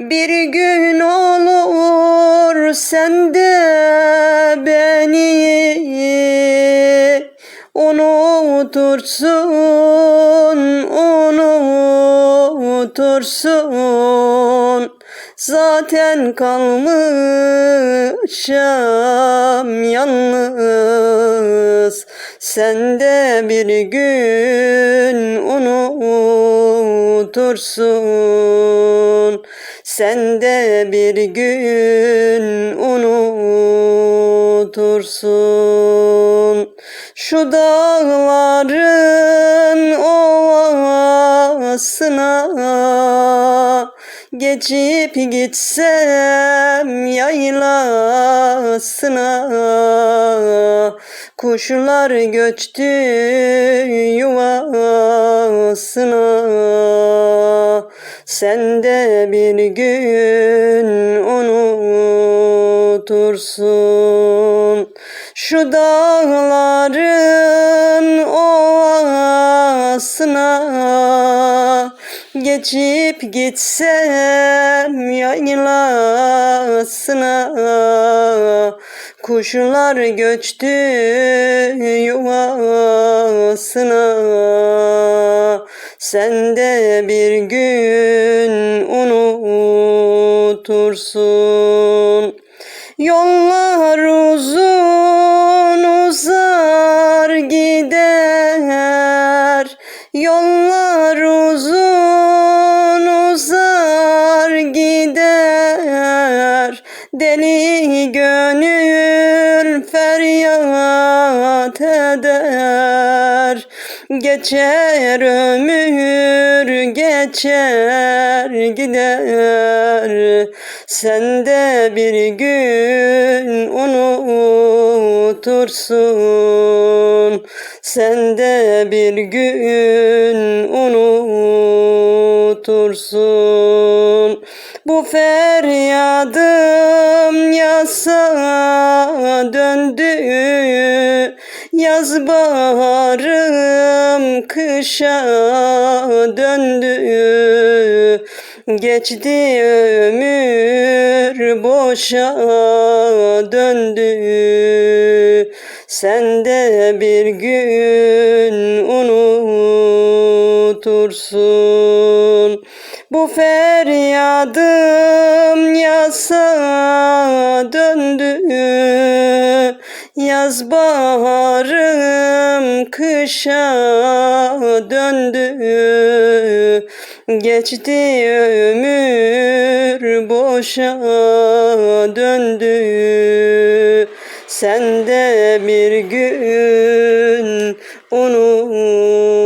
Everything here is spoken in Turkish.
Bir gün olur sen de beni unutursun, unutursun. Zaten kalmışam yalnız Sen de bir gün unutursun Sen de bir gün unutursun. Şu dağların ovasına Geçip gitsem yaylasına Kuşlar göçtü Sen de bir gün unutursun. Şu dağların ovasına Geçip gitsem yaylasına Kuşlar göçtü yuvasına. Sen de bir gün unutursun. Yollar uzun uzar gider. Yollar uzun uzar gider. Deli feryat eder. Geçer ömür geçer gider. Sen de bir gün unutursun. Sen de bir gün unutursun Bu feryadım yasa döndü. Yaz baharım kışa döndü. Geçti ömür boşa döndü. Sen de bir gün unutursun Bu feryadım yasa döndü. Yaz baharım kışa döndü. Geçti ömür boşa döndü. Sen de bir gün unutursun